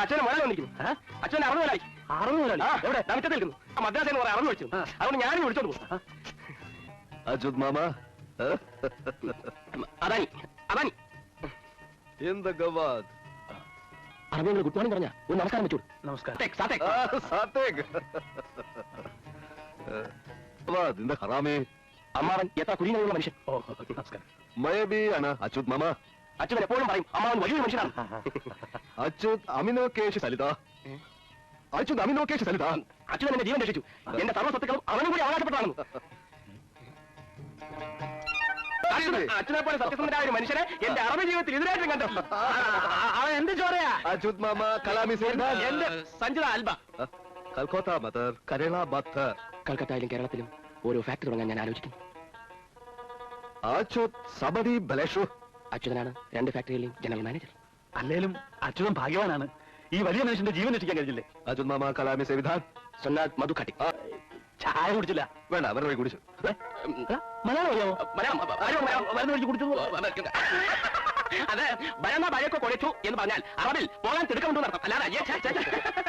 അച്ഛനെ മുതലാളി വന്നിരിക്കുന്നു. അച്ഛൻ അറുപത് മുതലാളി അറുപത് മുതലാളി എവിടെ? നമിറ്റത്തിൽ നിൽക്കുന്നു. മദ്രാസിൽ നിന്ന് അറുപത് വിളിച്ചു. അതുകൊണ്ട് ഞാനും വിളിച്ചോണ്ട് പോകും അച്യുത് മാമ. അതാനി അതാനി എന്ത് ഗവാദ്? അറുപത് ഗുഡ് മോർണിംഗ് പറഞ്ഞ. ഒരു നമസ്കാരം വെച്ചു നമസ്കാരം. ഹറാമേ. അമ്മാവൻ എത്ര കുലീനുള്ള മനുഷ്യൻ. ഓ നമസ്കാരം. മയബി ആണ് അച്യുത് മാമ. അച്ഛൻ എപ്പോഴും പറയും അമ്മാവൻ വലിയൊരു മനുഷ്യനാണ്. അച്യുത് അമിനോകേഷ് സലിത അച്യുത് അമിനോകേഷ് സലിത അച്ഛൻ എന്റെ ജീവൻ രക്ഷിച്ചു. എന്റെ സർവസത്തുക്കളും അവനും കൂടി അവകാശപ്പെട്ടതാണെന്ന്. അച്ഛന് പോലെ സത്യസന്ധനായ ഒരു മനുഷ്യനെ എന്റെ അറബി ജീവിതത്തിൽ ഇതിനായിട്ടും കണ്ടു. അവൻ എന്ത് ചോറയാ? അച്യുത് മാമ കലാമി എന്റെ സഞ്ജിത ആൽബ. കൽക്കോത്ത ബത്തർ കരള ബത്തർ കൽക്കത്തയിലും കേരളത്തിലും ഓരോ ഫാക്ടറി തുടങ്ങാൻ ഞാൻ ആലോചിക്കുന്നു. അച്യുത് സബരി ബലേഷു. അച്യുതനാണ് രണ്ട് ഫാക്ടറിയിലെയും ജനറൽ മാനേജർ. അല്ലേലും അച്യുതൻ ഭാഗ്യവാനാണ്. ഈ വലിയ മനുഷ്യന്റെ ജീവൻ രക്ഷിക്കാൻ കഴിഞ്ഞില്ലേ? അച്യുത് മാമ കലാമി സേവിധാൻ. മധു മധുക്കാട്ടി ചായ കുടിച്ചില്ല. വേണ്ട അവരുടെ കുടിച്ചു. മലയാളം അറിയാമോ മലയാളം മരുന്ന് കുടിച്ചു അത് ഭയന്ന ഭയൊക്കെ കുഴച്ചു എന്ന് പറഞ്ഞാൽ അറബിൽ പോകാൻ തിടുക്കമുണ്ടെന്ന് അർത്ഥം അല്ലാതെ.